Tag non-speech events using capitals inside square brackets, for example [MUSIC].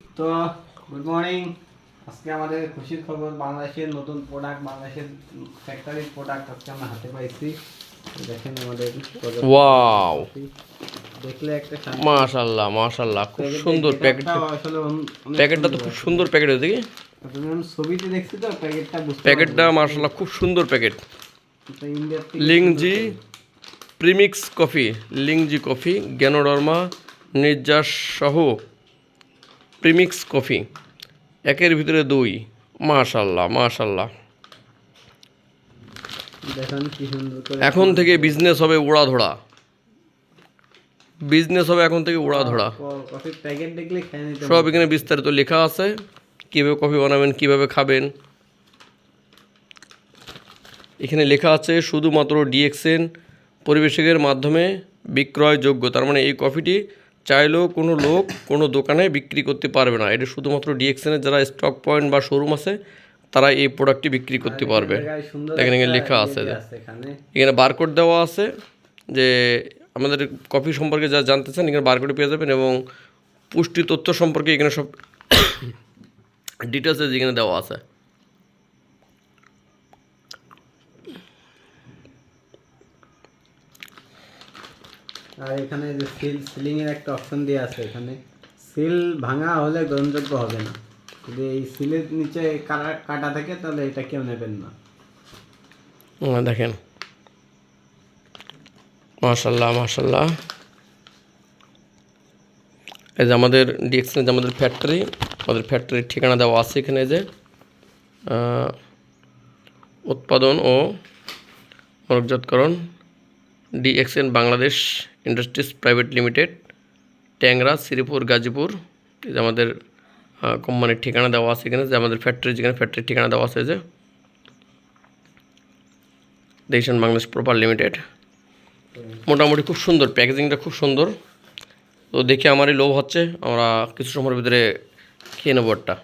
তো good morning আজকে আমাদের খুশির খবর বাংলাদেশের নতুন প্রোডাক্ট বাংলাদেশের ফ্যাক্টরির প্রোডাক্ট আজকে আমরা হাতে পাইছি। দেখেন আমাদের ওয়াও দেখলে একটা শান্তি। মাশাল্লাহ মাশাল্লাহ খুব সুন্দর প্যাকেট আসলে প্যাকেটটা তো খুব সুন্দর প্যাকেট আসলে আমি ছবিতে দেখছি তো প্যাকেটটা প্যাকেটটা মাশাল্লাহ খুব সুন্দর packet. Lingzhi premix coffee Lingzhi coffee Ganoderma নির্যাস সহ প্রিমিক্স কফি একের ভিতরে দুই। মাশাল্লাহ মাশাল্লাহ। এখন থেকে বিজনেস হবে উড়া ধরা বিজনেস হবে এখন থেকে উড়া ধরা সব এখানে বিস্তারিত লেখা আছে। কীভাবে কফি বানাবেন কীভাবে খাবেন। এখানে লেখা আছে শুধুমাত্র ডিএক্সএন পরিবেশকের মাধ্যমে বিক্রয়যোগ্য। তার মানে এই কফিটি চাইলেও কোনো লোক কোনো দোকানে বিক্রি করতে পারবে না। এটা শুধুমাত্র ডিএক্সএনের যারা স্টক পয়েন্ট বা শোরুম আছে তারা এই প্রোডাক্টটি বিক্রি করতে পারবে। দেখেন এখানে লেখা আছে ইয়ে। আছে এখানে। এখানে বারকোড দেওয়া আছে যে আমাদের কফি সম্পর্কে যা জানতে চান এখানে বারকোডে পেয়ে যাবেন এবং পুষ্টি তথ্য সম্পর্কে এখানে সব [COUGHS] ডিটেলসে যেখানে দেওয়া আছে। আর এখানে যে সিল সিলিং এর একটা অপশন দেওয়া আছে এখানে। সিল ভাঙা হলে গ্রহণযোগ্য হবে না। যদি এই সিলের নিচে কাটা থাকে, তাহলে এটা কেউ নেবেন না। দেখেন। মাশাল্লাহ মাশাল্লাহ। এই যে আমাদের ডিএক্সএন যে আমাদের ফ্যাক্টরি আমাদের ফ্যাক্টরির ঠিকানা দেওয়া আছে এখানে যে উৎপাদন ও মরকজাতকরণ। DXN Bangladesh industries private limited, Tangra, Sreepur, Gazipur যে আমাদের কোম্পানির ঠিকানা দেওয়া আছে এখানে, যে আমাদের ফ্যাক্টরি যেখানে ফ্যাক্টরির ঠিকানা দেওয়া আছে যে। দেশন বাংলাদেশ প্রপার লিমিটেড। মোটামুটি খুব সুন্দর, প্যাকেজিংটা খুব সুন্দর। তো দেখে আমারই লোভ হচ্ছে, আমরা কিছু সময়ের ভিতরে খেয়ে নেব একটা।